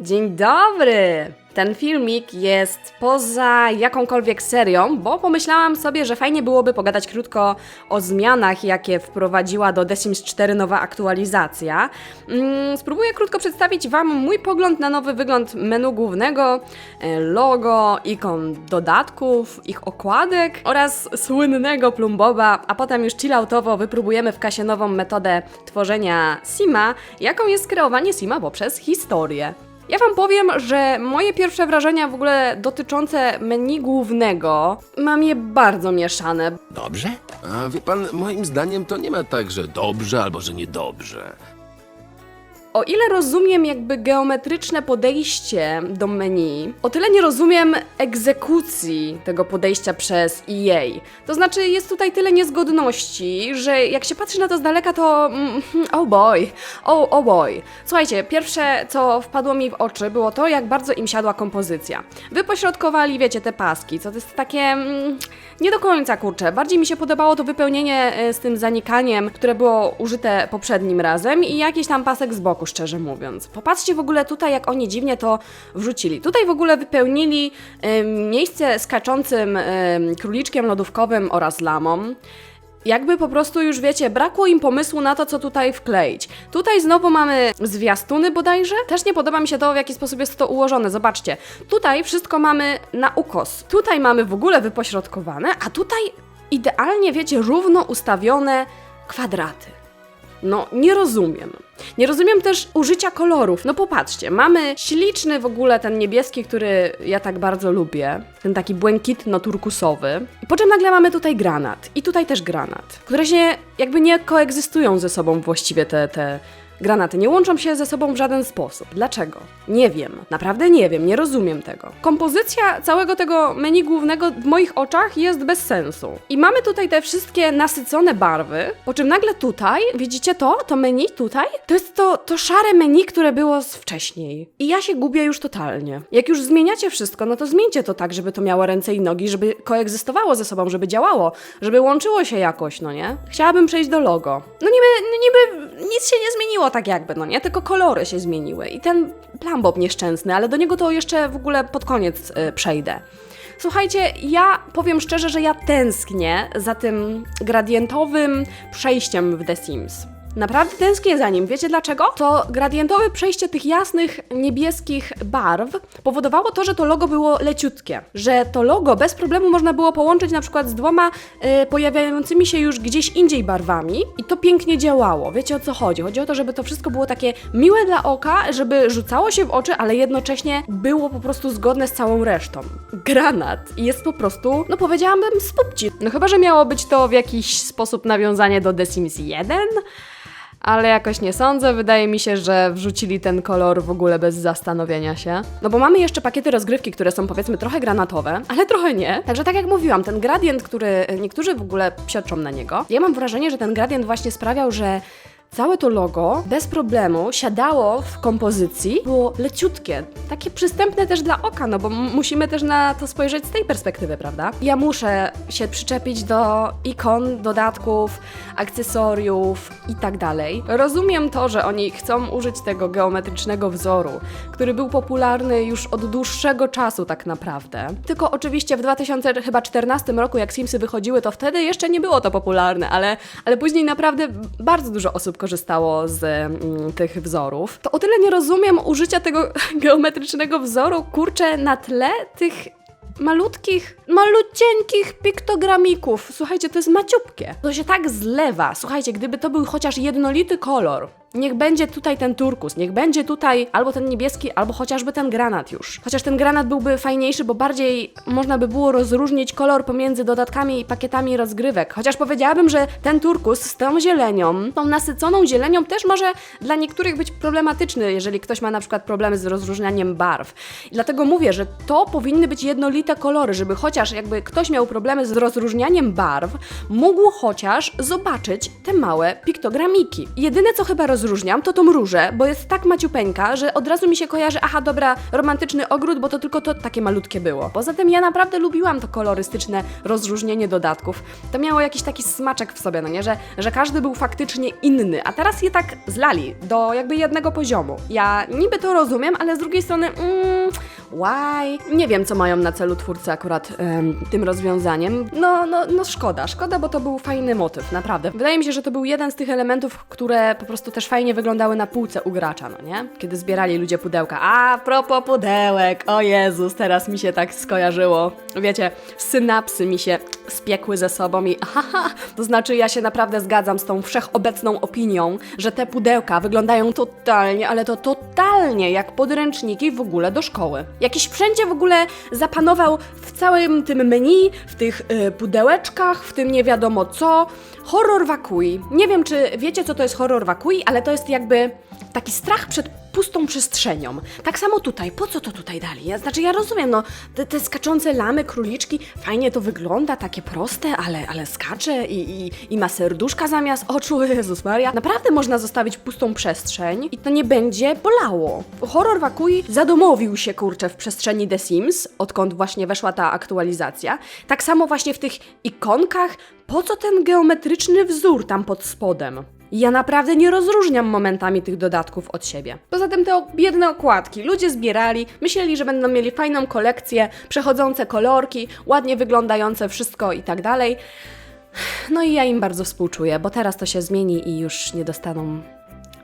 Dzień dobry! Ten filmik jest poza jakąkolwiek serią, bo pomyślałam sobie, że fajnie byłoby pogadać krótko o zmianach, jakie wprowadziła do The Sims 4 nowa aktualizacja. Mm, Spróbuję krótko przedstawić Wam mój pogląd na nowy wygląd menu głównego, e, logo, ikon dodatków, ich okładek oraz słynnego plumboba, a potem już chilloutowo wypróbujemy w kasie nową metodę tworzenia Sima, jaką jest kreowanie Sima poprzez historię. Ja Wam powiem, że moje pierwsze wrażenia w ogóle dotyczące menu głównego mam je bardzo mieszane. Dobrze? A wie pan, moim zdaniem to nie ma tak, że dobrze albo że niedobrze. O ile rozumiem jakby geometryczne podejście do menu, o tyle nie rozumiem egzekucji tego podejścia przez EA. To znaczy jest tutaj tyle niezgodności, że jak się patrzy na to z daleka, to mm, oh boy, oh, oh boy. Słuchajcie, pierwsze co wpadło mi w oczy było to, jak bardzo im siadła kompozycja. Wypośrodkowali, wiecie, te paski, co to jest takie mm, nie do końca kurczę. Bardziej mi się podobało to wypełnienie e, z tym zanikaniem, które było użyte poprzednim razem i jakiś tam pasek z boku, szczerze mówiąc. Popatrzcie w ogóle tutaj, jak oni dziwnie to wrzucili. Tutaj w ogóle wypełnili miejsce skaczącym króliczkiem lodówkowym oraz lamą. Jakby po prostu już wiecie, brakło im pomysłu na to, co tutaj wkleić. Tutaj znowu mamy zwiastuny bodajże. Też nie podoba mi się to, w jaki sposób jest to ułożone. Zobaczcie, tutaj wszystko mamy na ukos. Tutaj mamy w ogóle wypośrodkowane, a tutaj idealnie, wiecie, równo ustawione kwadraty. No, nie rozumiem. Nie rozumiem też użycia kolorów. No popatrzcie, mamy śliczny w ogóle ten niebieski, który ja tak bardzo lubię. Ten taki błękitno-turkusowy. I po czym nagle mamy tutaj granat. I tutaj też granat. Które się jakby nie koegzystują ze sobą właściwie te, te granaty. Nie łączą się ze sobą w żaden sposób. Dlaczego? Nie wiem. Naprawdę nie wiem. Nie rozumiem tego. Kompozycja całego tego menu głównego w moich oczach jest bez sensu. I mamy tutaj te wszystkie nasycone barwy, po czym nagle tutaj, widzicie to? To menu tutaj? To jest to, to szare menu, które było z wcześniej. I ja się gubię już totalnie. Jak już zmieniacie wszystko, no to zmieńcie to tak, żeby to miało ręce i nogi, żeby koegzystowało ze sobą, żeby działało, żeby łączyło się jakoś, no nie? Chciałabym przejść do logo. No niby, no niby nic się nie zmieniło tak jakby, no nie? Tylko kolory się zmieniły. I ten plumbob nieszczęsny, ale do niego to jeszcze w ogóle pod koniec y, przejdę. Słuchajcie, ja powiem szczerze, że ja tęsknię za tym gradientowym przejściem w The Sims. Naprawdę tęsknię za nim. Wiecie dlaczego? To gradientowe przejście tych jasnych niebieskich barw powodowało to, że to logo było leciutkie. Że to logo bez problemu można było połączyć na przykład z dwoma y, pojawiającymi się już gdzieś indziej barwami i to pięknie działało. Wiecie o co chodzi? Chodzi o to, żeby to wszystko było takie miłe dla oka, żeby rzucało się w oczy, ale jednocześnie było po prostu zgodne z całą resztą. Granat jest po prostu, no powiedziałabym, z pupci. No chyba, że miało być to w jakiś sposób nawiązanie do The Sims 1, ale jakoś nie sądzę. Wydaje mi się, że wrzucili ten kolor w ogóle bez zastanowienia się. No bo mamy jeszcze pakiety rozgrywki, które są powiedzmy trochę granatowe, ale trochę nie. Także tak jak mówiłam, ten gradient, który niektórzy w ogóle psioczą na niego, ja mam wrażenie, że ten gradient właśnie sprawiał, że Całe to logo bez problemu siadało w kompozycji, było leciutkie, takie przystępne też dla oka, no bo musimy też na to spojrzeć z tej perspektywy, prawda? Ja muszę się przyczepić do ikon, dodatków, akcesoriów i tak dalej. Rozumiem to, że oni chcą użyć tego geometrycznego wzoru, który był popularny już od dłuższego czasu tak naprawdę. Tylko oczywiście w 2014 roku, jak Simsy wychodziły, to wtedy jeszcze nie było to popularne, ale, ale później naprawdę bardzo dużo osób korzystało z mm, tych wzorów. To o tyle nie rozumiem użycia tego geometrycznego wzoru, kurczę, na tle tych malutkich, malucieńkich piktogramików. Słuchajcie, to jest maciupkie. To się tak zlewa. Słuchajcie, gdyby to był chociaż jednolity kolor, niech będzie tutaj ten turkus, niech będzie tutaj albo ten niebieski, albo chociażby ten granat już. Chociaż ten granat byłby fajniejszy, bo bardziej można by było rozróżnić kolor pomiędzy dodatkami i pakietami rozgrywek. Chociaż powiedziałabym, że ten turkus z tą zielenią, tą nasyconą zielenią też może dla niektórych być problematyczny, jeżeli ktoś ma na przykład problemy z rozróżnianiem barw. I dlatego mówię, że to powinny być jednolite kolory, żeby chociaż jakby ktoś miał problemy z rozróżnianiem barw, mógł chociaż zobaczyć te małe piktogramiki. Jedyne co chyba rozumiem, rozróżniam, to tą różę, bo jest tak maciupeńka, że od razu mi się kojarzy, aha, dobra, romantyczny ogród, bo to tylko to takie malutkie było. Poza tym ja naprawdę lubiłam to kolorystyczne rozróżnienie dodatków. To miało jakiś taki smaczek w sobie, no nie, że, że każdy był faktycznie inny, a teraz je tak zlali do jakby jednego poziomu. Ja niby to rozumiem, ale z drugiej strony, mm, why? Nie wiem, co mają na celu twórcy akurat em, tym rozwiązaniem. No, no, no szkoda, szkoda, bo to był fajny motyw, naprawdę. Wydaje mi się, że to był jeden z tych elementów, które po prostu też fajnie wyglądały na półce u gracza, no nie? Kiedy zbierali ludzie pudełka. A propos pudełek, o Jezus, teraz mi się tak skojarzyło. Wiecie, synapsy mi się spiekły ze sobą i aha, to znaczy ja się naprawdę zgadzam z tą wszechobecną opinią, że te pudełka wyglądają totalnie, ale to totalnie jak podręczniki w ogóle do szkoły. Jakiś wszędzie w ogóle zapanował w całym tym menu, w tych y, pudełeczkach, w tym nie wiadomo co. Horror wakui. Nie wiem, czy wiecie, co to jest horror wakui, ale to jest jakby taki strach przed pustą przestrzenią. Tak samo tutaj, po co to tutaj dali? Ja, znaczy ja rozumiem, no, te, te skaczące lamy, króliczki, fajnie to wygląda, takie proste, ale, ale skacze i, i, i ma serduszka zamiast oczu, Jezus Maria. Naprawdę można zostawić pustą przestrzeń i to nie będzie bolało. Horror Wakui zadomowił się, kurczę, w przestrzeni The Sims, odkąd właśnie weszła ta aktualizacja. Tak samo właśnie w tych ikonkach, po co ten geometryczny wzór tam pod spodem? Ja naprawdę nie rozróżniam momentami tych dodatków od siebie. Poza tym te biedne okładki. Ludzie zbierali, myśleli, że będą mieli fajną kolekcję, przechodzące kolorki, ładnie wyglądające wszystko i tak dalej. No i ja im bardzo współczuję, bo teraz to się zmieni i już nie dostaną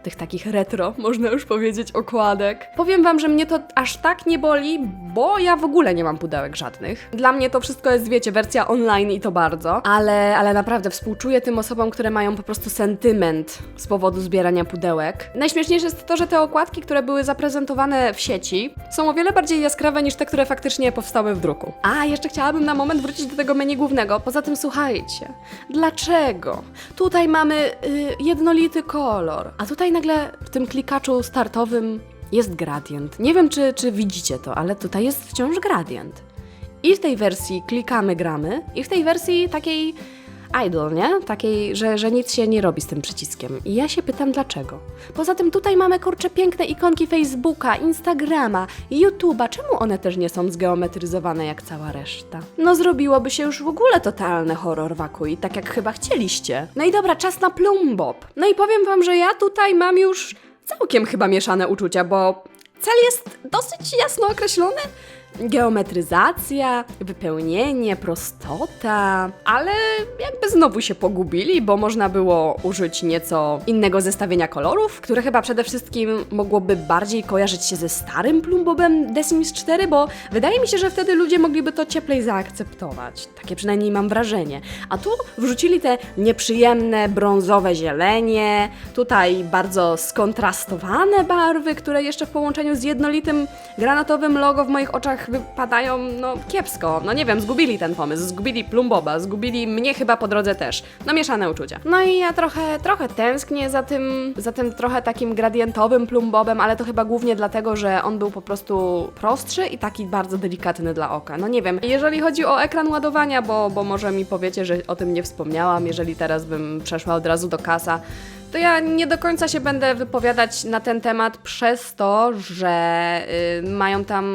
tych takich retro, można już powiedzieć, okładek. Powiem wam, że mnie to aż tak nie boli, bo ja w ogóle nie mam pudełek żadnych. Dla mnie to wszystko jest, wiecie, wersja online i to bardzo, ale, ale naprawdę współczuję tym osobom, które mają po prostu sentyment z powodu zbierania pudełek. Najśmieszniejsze jest to, że te okładki, które były zaprezentowane w sieci, są o wiele bardziej jaskrawe niż te, które faktycznie powstały w druku. A, jeszcze chciałabym na moment wrócić do tego menu głównego. Poza tym słuchajcie, dlaczego? Tutaj mamy y, jednolity kolor, a tutaj nagle w tym klikaczu startowym jest gradient. Nie wiem, czy, czy widzicie to, ale tutaj jest wciąż gradient. I w tej wersji klikamy, gramy, i w tej wersji takiej idle, nie? Takiej, że, że nic się nie robi z tym przyciskiem. I ja się pytam dlaczego. Poza tym tutaj mamy kurcze piękne ikonki Facebooka, Instagrama, YouTube'a. Czemu one też nie są zgeometryzowane jak cała reszta? No zrobiłoby się już w ogóle totalny horror wakui, tak jak chyba chcieliście. No i dobra, czas na plumbob. No i powiem wam, że ja tutaj mam już całkiem chyba mieszane uczucia, bo cel jest dosyć jasno określony. Geometryzacja, wypełnienie, prostota, ale jakby znowu się pogubili, bo można było użyć nieco innego zestawienia kolorów, które chyba przede wszystkim mogłoby bardziej kojarzyć się ze starym plumbobem The Sims 4, bo wydaje mi się, że wtedy ludzie mogliby to cieplej zaakceptować. Takie przynajmniej mam wrażenie. A tu wrzucili te nieprzyjemne brązowe zielenie, tutaj bardzo skontrastowane barwy, które jeszcze w połączeniu z jednolitym granatowym logo w moich oczach wypadają no kiepsko. No nie wiem, zgubili ten pomysł, zgubili Plumboba, zgubili mnie chyba po drodze też. No mieszane uczucia. No i ja trochę, trochę tęsknię za tym, za tym trochę takim gradientowym Plumbobem, ale to chyba głównie dlatego, że on był po prostu prostszy i taki bardzo delikatny dla oka. No nie wiem, jeżeli chodzi o ekran ładowania, bo, bo może mi powiecie, że o tym nie wspomniałam, jeżeli teraz bym przeszła od razu do kasa, to ja nie do końca się będę wypowiadać na ten temat przez to, że y, mają tam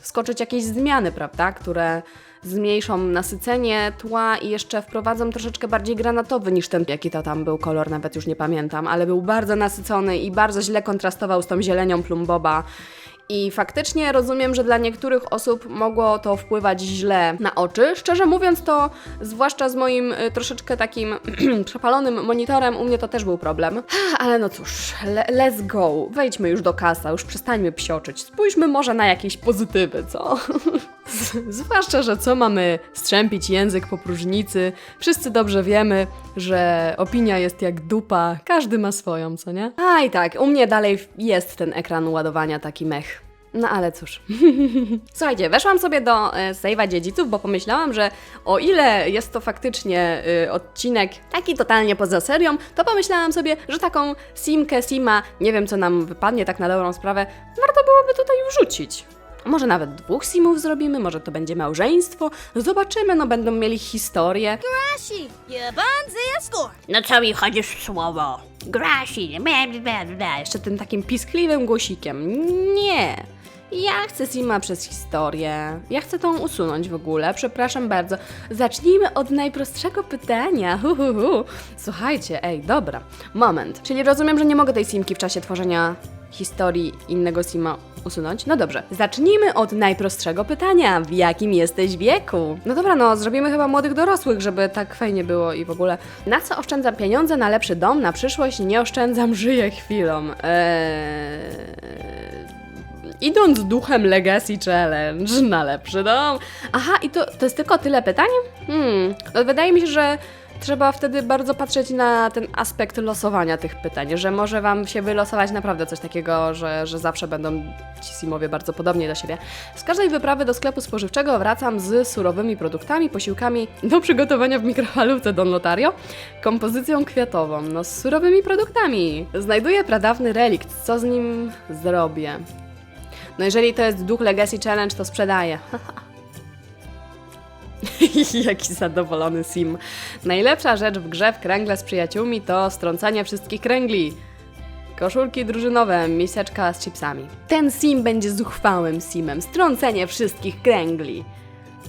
skoczyć jakieś zmiany, prawda, które zmniejszą nasycenie tła i jeszcze wprowadzą troszeczkę bardziej granatowy niż ten, jaki to tam był kolor, nawet już nie pamiętam, ale był bardzo nasycony i bardzo źle kontrastował z tą zielenią plumboba. I faktycznie rozumiem, że dla niektórych osób mogło to wpływać źle na oczy. Szczerze mówiąc, to zwłaszcza z moim y, troszeczkę takim przepalonym monitorem, u mnie to też był problem. Ale no cóż, le let's go. Wejdźmy już do kasa, już przestańmy psioczyć. Spójrzmy może na jakieś pozytywy, co? Zwłaszcza, że co mamy strzępić język po próżnicy. Wszyscy dobrze wiemy, że opinia jest jak dupa, każdy ma swoją, co nie? A i tak, u mnie dalej jest ten ekran ładowania taki mech. No ale cóż. Słuchajcie, weszłam sobie do e, save'a dziedziców, bo pomyślałam, że o ile jest to faktycznie e, odcinek taki totalnie poza serią, to pomyślałam sobie, że taką simkę, sima, nie wiem co nam wypadnie tak na dobrą sprawę, warto byłoby tutaj wrzucić. Może nawet dwóch simów zrobimy, może to będzie małżeństwo. Zobaczymy, no będą mieli historię. Score. No co mi chodzisz w słowo? Bla, bla, bla. jeszcze tym takim piskliwym głosikiem. Nie. Ja chcę Sima przez historię. Ja chcę tą usunąć w ogóle. Przepraszam bardzo. Zacznijmy od najprostszego pytania. Hu, hu, hu. Słuchajcie, ej, dobra. Moment. Czyli rozumiem, że nie mogę tej Simki w czasie tworzenia historii innego Sima usunąć? No dobrze. Zacznijmy od najprostszego pytania. W jakim jesteś wieku? No dobra, no zrobimy chyba młodych dorosłych, żeby tak fajnie było i w ogóle. Na co oszczędzam pieniądze? Na lepszy dom, na przyszłość? Nie oszczędzam, żyję chwilą. Eee... Idąc duchem Legacy Challenge na lepszy dom. Aha, i to, to jest tylko tyle pytań? Hmm, no wydaje mi się, że trzeba wtedy bardzo patrzeć na ten aspekt losowania tych pytań, że może Wam się wylosować naprawdę coś takiego, że, że zawsze będą ci Simowie bardzo podobnie do siebie. Z każdej wyprawy do sklepu spożywczego wracam z surowymi produktami, posiłkami do przygotowania w mikrofalówce Don Lotario, kompozycją kwiatową, no z surowymi produktami. Znajduję pradawny relikt, co z nim zrobię? No jeżeli to jest duch Legacy Challenge, to sprzedaję. Jaki zadowolony Sim. Najlepsza rzecz w grze w kręgle z przyjaciółmi to strącanie wszystkich kręgli. Koszulki drużynowe, miseczka z chipsami. Ten Sim będzie zuchwałym Simem. Strącenie wszystkich kręgli.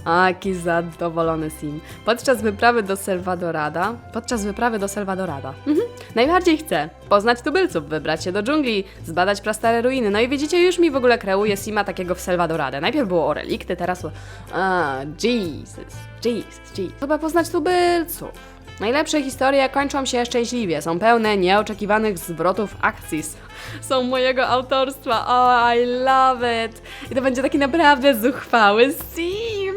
Aki zadowolony Sim. Podczas wyprawy do Salvadorada. Podczas wyprawy do Salvadorada. Mhm. Najbardziej chcę poznać tubylców, wybrać się do dżungli, zbadać prastare ruiny. No i widzicie, już mi w ogóle kreuje Sima takiego w Salvadoradę. Najpierw było o relikty, teraz o... A, Jesus, Jesus, Jesus. Chyba poznać tubylców. Najlepsze historie kończą się szczęśliwie, są pełne nieoczekiwanych zwrotów akcji. Są mojego autorstwa. Oh, I love it. I to będzie taki naprawdę zuchwały sim.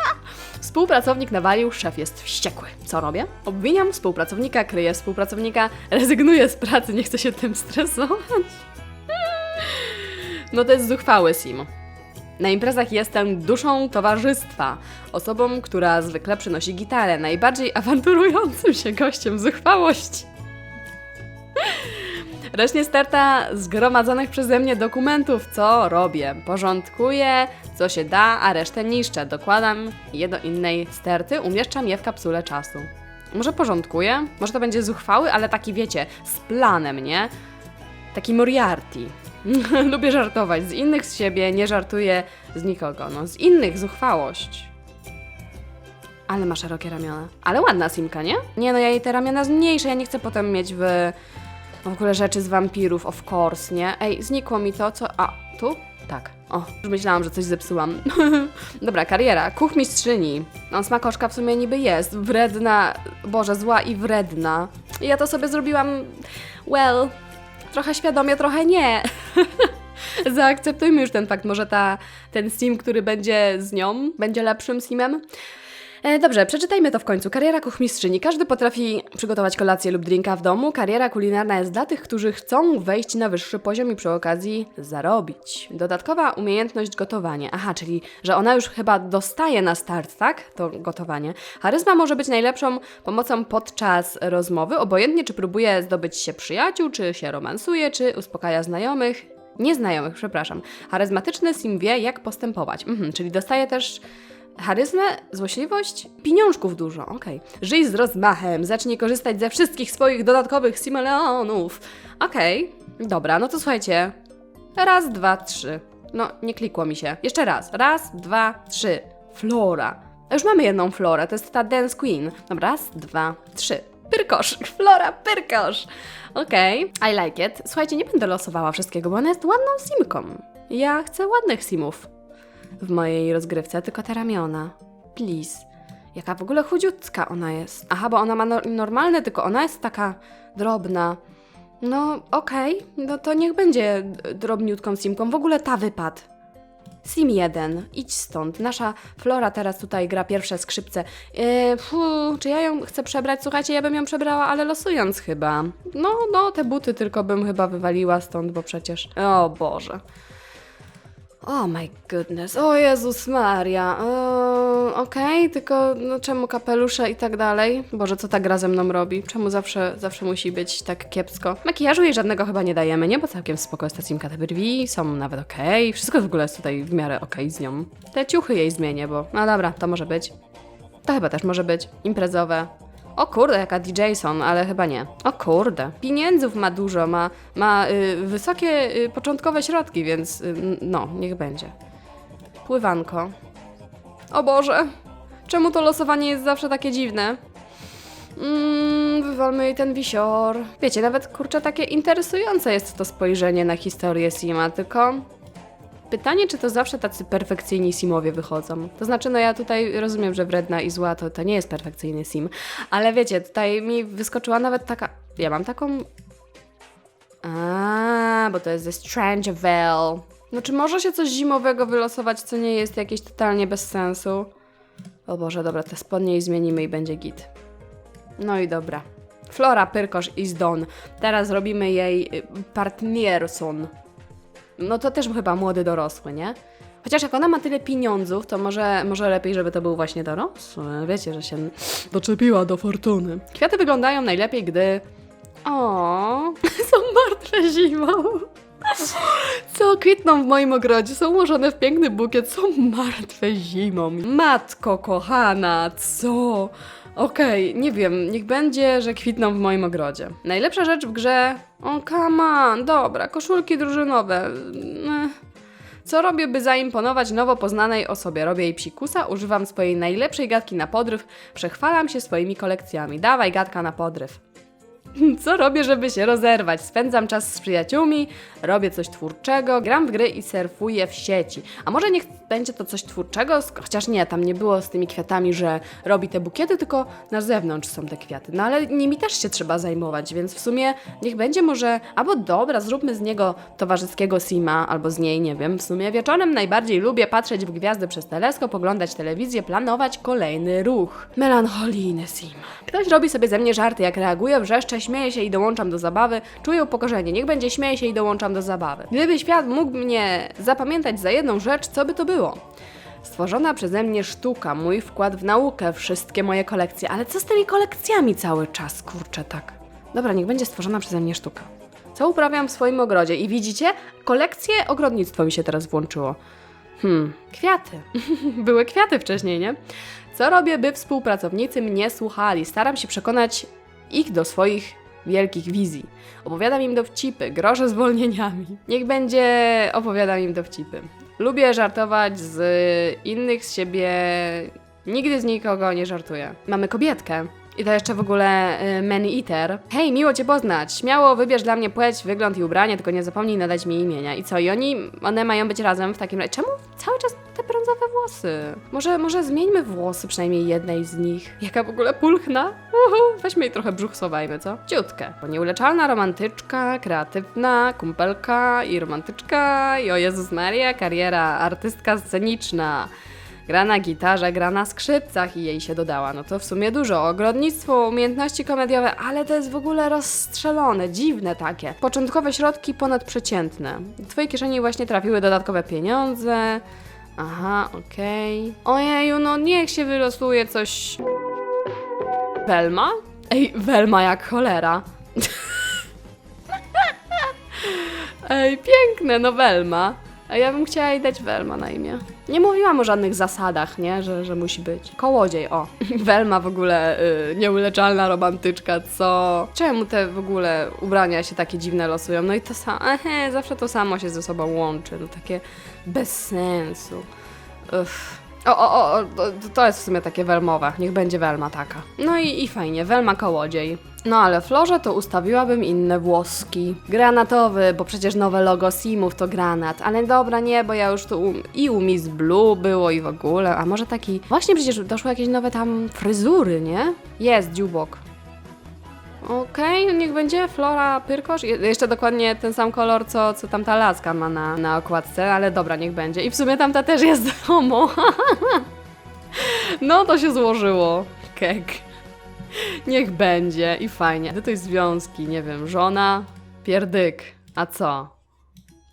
Współpracownik nawalił, szef jest wściekły. Co robię? Obwiniam współpracownika, kryję współpracownika, rezygnuję z pracy, nie chcę się tym stresować. No to jest zuchwały sim. Na imprezach jestem duszą towarzystwa, osobą, która zwykle przynosi gitarę, najbardziej awanturującym się gościem zuchwałości. Reszcie sterta zgromadzonych przeze mnie dokumentów, co robię. Porządkuję, co się da, a resztę niszczę. Dokładam je do innej sterty, umieszczam je w kapsule czasu. Może porządkuję? Może to będzie zuchwały, ale taki wiecie, z planem, nie? Taki Moriarty. Lubię żartować. Z innych z siebie, nie żartuję z nikogo. No, z innych zuchwałość. Ale ma szerokie ramiona. Ale ładna simka, nie? Nie no, ja jej te ramiona zmniejszę, ja nie chcę potem mieć w... W ogóle rzeczy z wampirów, of course, nie? Ej, znikło mi to, co... A, tu? Tak. O, już myślałam, że coś zepsułam. Dobra, kariera. Kuchmistrzyni. No, smakoszka w sumie niby jest. Wredna, Boże, zła i wredna. I ja to sobie zrobiłam... Well, trochę świadomie, trochę nie. Zaakceptujmy już ten fakt. Może ta, ten sim, który będzie z nią, będzie lepszym simem. E, dobrze, przeczytajmy to w końcu. Kariera kuchmistrzyni. Każdy potrafi przygotować kolację lub drinka w domu. Kariera kulinarna jest dla tych, którzy chcą wejść na wyższy poziom i przy okazji zarobić. Dodatkowa umiejętność gotowania. Aha, czyli że ona już chyba dostaje na start, tak? To gotowanie. Charyzma może być najlepszą pomocą podczas rozmowy, obojętnie czy próbuje zdobyć się przyjaciół, czy się romansuje, czy uspokaja znajomych. Nieznajomych, przepraszam. Charyzmatyczny sim wie, jak postępować. Mhm, czyli dostaje też Charyzmę, złośliwość, pieniążków dużo, okej. Żyj z rozmachem, zacznij korzystać ze wszystkich swoich dodatkowych simoleonów. Okej, dobra, no to słuchajcie. Raz, dwa, trzy. No, nie klikło mi się. Jeszcze raz. Raz, dwa, trzy. Flora. A Już mamy jedną Florę, to jest ta Dance Queen. Dobra, raz, dwa, trzy. Pyrkosz, Flora, pyrkosz. Okej, I like it. Słuchajcie, nie będę losowała wszystkiego, bo ona jest ładną simką. Ja chcę ładnych simów w mojej rozgrywce, tylko te ramiona. Please. Jaka w ogóle chudziutka ona jest. Aha, bo ona ma no normalne, tylko ona jest taka drobna. No, okej, no to niech będzie drobniutką simką. W ogóle ta wypad. Sim 1, idź stąd. Nasza Flora teraz tutaj gra pierwsze skrzypce. Yy, czy ja ją chcę przebrać? Słuchajcie, ja bym ją przebrała, ale losując chyba. No, no, te buty tylko bym chyba wywaliła stąd, bo przecież... O Boże. Oh my goodness, o Jezus Maria, eee, okej, tylko no czemu kapelusze i tak dalej? Boże, co ta gra ze mną robi? Czemu zawsze, zawsze musi być tak kiepsko? Makijażu jej żadnego chyba nie dajemy, nie? Bo całkiem spoko jest ta te brwi są nawet okej, wszystko w ogóle jest tutaj w miarę okej z nią. Te ciuchy jej zmienię, bo no dobra, to może być. To chyba też może być, imprezowe. O kurde, jaka DJ-son, ale chyba nie. O kurde. Pieniędzów ma dużo, ma, ma y, wysokie y, początkowe środki, więc y, no, niech będzie. Pływanko. O Boże, czemu to losowanie jest zawsze takie dziwne? Mmm, wywalmy jej ten wisior. Wiecie, nawet kurczę, takie interesujące jest to spojrzenie na historię Sima, tylko Pytanie, czy to zawsze tacy perfekcyjni simowie wychodzą. To znaczy, no ja tutaj rozumiem, że wredna i zła to, to nie jest perfekcyjny sim, ale wiecie, tutaj mi wyskoczyła nawet taka. Ja mam taką. A, bo to jest ze Strange Veil. No czy może się coś zimowego wylosować, co nie jest jakieś totalnie bez sensu? O Boże, dobra, te spodnie i zmienimy i będzie git. No i dobra. Flora Pyrkosz is done. Teraz robimy jej y, partnerson. No to też chyba młody dorosły, nie? Chociaż jak ona ma tyle pieniądzów, to może, może lepiej, żeby to był właśnie dorosły. Wiecie, że się doczepiła do fortuny. Kwiaty wyglądają najlepiej, gdy... O, są martwe zimą. Co kwitną w moim ogrodzie, są ułożone w piękny bukiet, są martwe zimą. Matko kochana, co? Okej, nie wiem, niech będzie, że kwitną w moim ogrodzie. Najlepsza rzecz w grze... O, come on, dobra, koszulki drużynowe. Ech. Co robię, by zaimponować nowo poznanej osobie? Robię jej psikusa, używam swojej najlepszej gadki na podryw, przechwalam się swoimi kolekcjami. Dawaj gadka na podryw. Co robię, żeby się rozerwać? Spędzam czas z przyjaciółmi, robię coś twórczego, gram w gry i surfuję w sieci. A może niech będzie to coś twórczego, chociaż nie, tam nie było z tymi kwiatami, że robi te bukiety, tylko na zewnątrz są te kwiaty. No ale nimi też się trzeba zajmować, więc w sumie niech będzie może, albo dobra, zróbmy z niego towarzyskiego sima, albo z niej, nie wiem. W sumie wieczorem najbardziej lubię patrzeć w gwiazdy przez teleskop, oglądać telewizję, planować kolejny ruch. Melancholijny sim. Ktoś robi sobie ze mnie żarty, jak reaguję, wrzeszczę, śmieję się i dołączam do zabawy, czuję upokorzenie, niech będzie śmieję się i dołączam do zabawy. Gdyby świat mógł mnie zapamiętać za jedną rzecz, co by to było? Stworzona przeze mnie sztuka, mój wkład w naukę, wszystkie moje kolekcje. Ale co z tymi kolekcjami cały czas, kurczę, tak? Dobra, niech będzie stworzona przeze mnie sztuka. Co uprawiam w swoim ogrodzie? I widzicie, kolekcje ogrodnictwo mi się teraz włączyło. Hmm, kwiaty. Były kwiaty wcześniej, nie? Co robię, by współpracownicy mnie słuchali? Staram się przekonać ich do swoich wielkich wizji. Opowiadam im dowcipy, grożę zwolnieniami. Niech będzie, opowiadam im dowcipy. Lubię żartować z innych z siebie. Nigdy z nikogo nie żartuję. Mamy kobietkę. I to jeszcze w ogóle y, Man Eater. Hej, miło Cię poznać. Śmiało wybierz dla mnie płeć, wygląd i ubranie, tylko nie zapomnij nadać mi imienia. I co? I oni, one mają być razem w takim razie. Czemu cały czas brązowe włosy? Może, może zmieńmy włosy przynajmniej jednej z nich. Jaka w ogóle pulchna? Uhu, weźmy jej trochę brzuch schowajmy, co? Ciutkę. Nieuleczalna romantyczka, kreatywna, kumpelka i romantyczka i o Jezus Maria, kariera artystka sceniczna. Gra na gitarze, gra na skrzypcach i jej się dodała. No to w sumie dużo. Ogrodnictwo, umiejętności komediowe, ale to jest w ogóle rozstrzelone, dziwne takie. Początkowe środki ponadprzeciętne. Do twojej kieszeni właśnie trafiły dodatkowe pieniądze. Aha, okej. Ojeju, no niech się wylosuje coś... Welma? Ej, Welma jak cholera. Ej, piękne, no Welma. A ja bym chciała jej dać Welma na imię. Nie mówiłam o żadnych zasadach, nie? Że, że musi być. Kołodziej, o. Welma w ogóle y, nieuleczalna romantyczka, co? Czemu te w ogóle ubrania się takie dziwne losują? No i to samo, zawsze to samo się ze sobą łączy. No takie bez sensu. Uff. O, o, o, to- jest w sumie takie welmowe. Niech będzie welma taka. No i, i fajnie, welma kołodziej. No ale Florze to ustawiłabym inne włoski. Granatowy, bo przecież nowe logo Simów to granat. Ale dobra, nie, bo ja już tu i u Miss Blue było i w ogóle. A może taki... Właśnie przecież doszły jakieś nowe tam fryzury, nie? Jest, dziubok. Okej, no niech będzie Flora Pyrkosz. Je- Jeszcze dokładnie ten sam kolor, co, co tamta laska ma na, na okładce, ale dobra, niech będzie. I w sumie tamta też jest homo. no to się złożyło. Kek. Niech będzie i fajnie. To jest związki, nie wiem, żona, pierdyk. A co?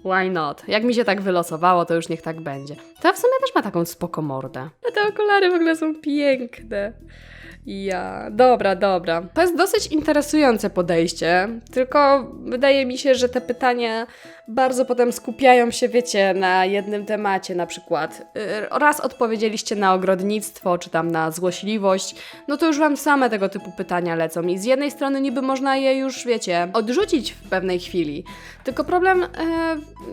Why not? Jak mi się tak wylosowało, to już niech tak będzie. To w sumie też ma taką spoko mordę. A te okulary w ogóle są piękne. Ja, dobra, dobra. To jest dosyć interesujące podejście, tylko wydaje mi się, że te pytania bardzo potem skupiają się, wiecie, na jednym temacie, na przykład y, raz odpowiedzieliście na ogrodnictwo, czy tam na złośliwość, no to już wam same tego typu pytania lecą i z jednej strony niby można je już, wiecie, odrzucić w pewnej chwili, tylko problem e,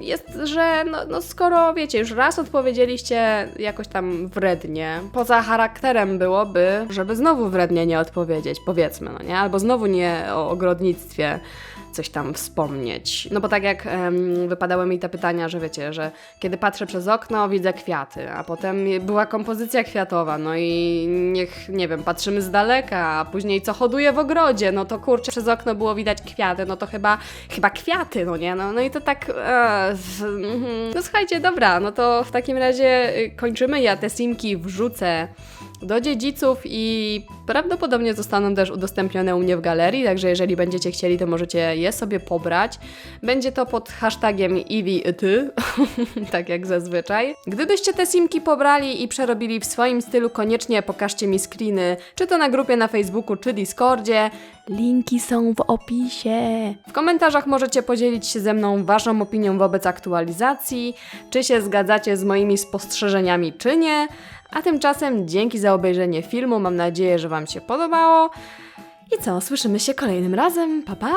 jest, że no, no skoro, wiecie, już raz odpowiedzieliście jakoś tam wrednie, poza charakterem byłoby, żeby znowu wrednie nie odpowiedzieć, powiedzmy, no nie? Albo znowu nie o ogrodnictwie coś tam wspomnieć. No bo tak jak em, wypadały mi te pytania, że wiecie, że kiedy patrzę przez okno, widzę kwiaty, a potem była kompozycja kwiatowa, no i niech, nie wiem, patrzymy z daleka, a później co hoduje w ogrodzie, no to kurczę, przez okno było widać kwiaty, no to chyba, chyba kwiaty, no nie? No, no i to tak, e, mhm. no słuchajcie, dobra, no to w takim razie y, kończymy, ja te simki wrzucę do dziedziców i prawdopodobnie zostaną też udostępnione u mnie w galerii, także jeżeli będziecie chcieli, to możecie je sobie pobrać. Będzie to pod hashtagiem IWITY, tak jak zazwyczaj. Gdybyście te simki pobrali i przerobili w swoim stylu, koniecznie pokażcie mi screeny, czy to na grupie na Facebooku, czy Discordzie. Linki są w opisie. W komentarzach możecie podzielić się ze mną waszą opinią wobec aktualizacji, czy się zgadzacie z moimi spostrzeżeniami, czy nie. A tymczasem dzięki za obejrzenie filmu, mam nadzieję, że Wam się podobało. I co, słyszymy się kolejnym razem. Pa pa!